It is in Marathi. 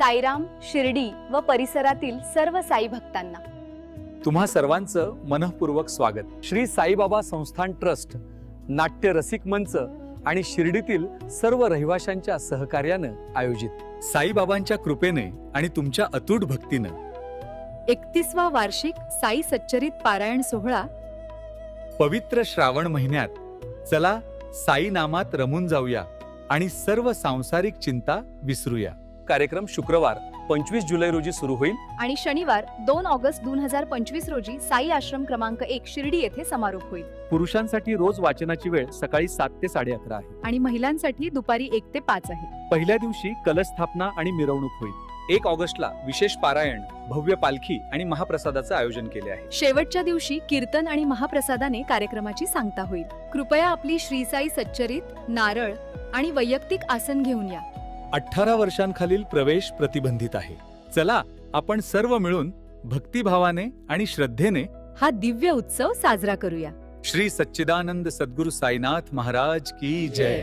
साईराम शिर्डी व परिसरातील सर्व साई भक्तांना. तुम्हा सर्वांचं मनःपूर्वक स्वागत. श्री साईबाबा संस्थान ट्रस्ट नाट्य रसिक मंच आणि शिर्डीतील सर्व रहिवाशांच्या सहकार्यानं आयोजित. साईबाबांच्या कृपेने आणि तुमच्या अतूट भक्तीनं. एकतीसवा वार्षिक साई सच्चरित पारायण सोहळा. पवित्र श्रावण महिन्यात चला साई नामात रमून जाऊया आणि सर्व सांसारिक चिंता विसरूया. कार्यक्रम शुक्रवार पंचवीस जुलै रोजी सुरू होईल. आणि शनिवार दोन ऑगस्ट दोन हजार पंचवीस रोजी साई आश्रम क्रमांक एक शिर्डी येथे समारोप होईल. पुरुषांसाठी रोज वाचनाची वेळ सकाळी सात ते साडे अकरा आहे. आणि महिलांसाठी दुपारी एक ते पाच आहे. पहिल्या दिवशी कलस्थापना आणि मिरवणूक होईल. एक ऑगस्टला विशेष पारायण भव्य पालखी आणि महाप्रसादाचं आयोजन केले आहे. शेवटच्या दिवशी कीर्तन आणि महाप्रसादाने कार्यक्रमाची सांगता होईल. कृपया आपली श्री साई सच्चरित नारळ आणि वैयक्तिक आसन घेऊन या. अठरा वर्षांखालील प्रवेश प्रतिबंधित आहे. चला आपण सर्व मिळून भक्तिभावाने आणि श्रद्धेने हा दिव्य उत्सव साजरा करूया. श्री सच्चिदानंद सद्गुरु साईनाथ महाराज की जय.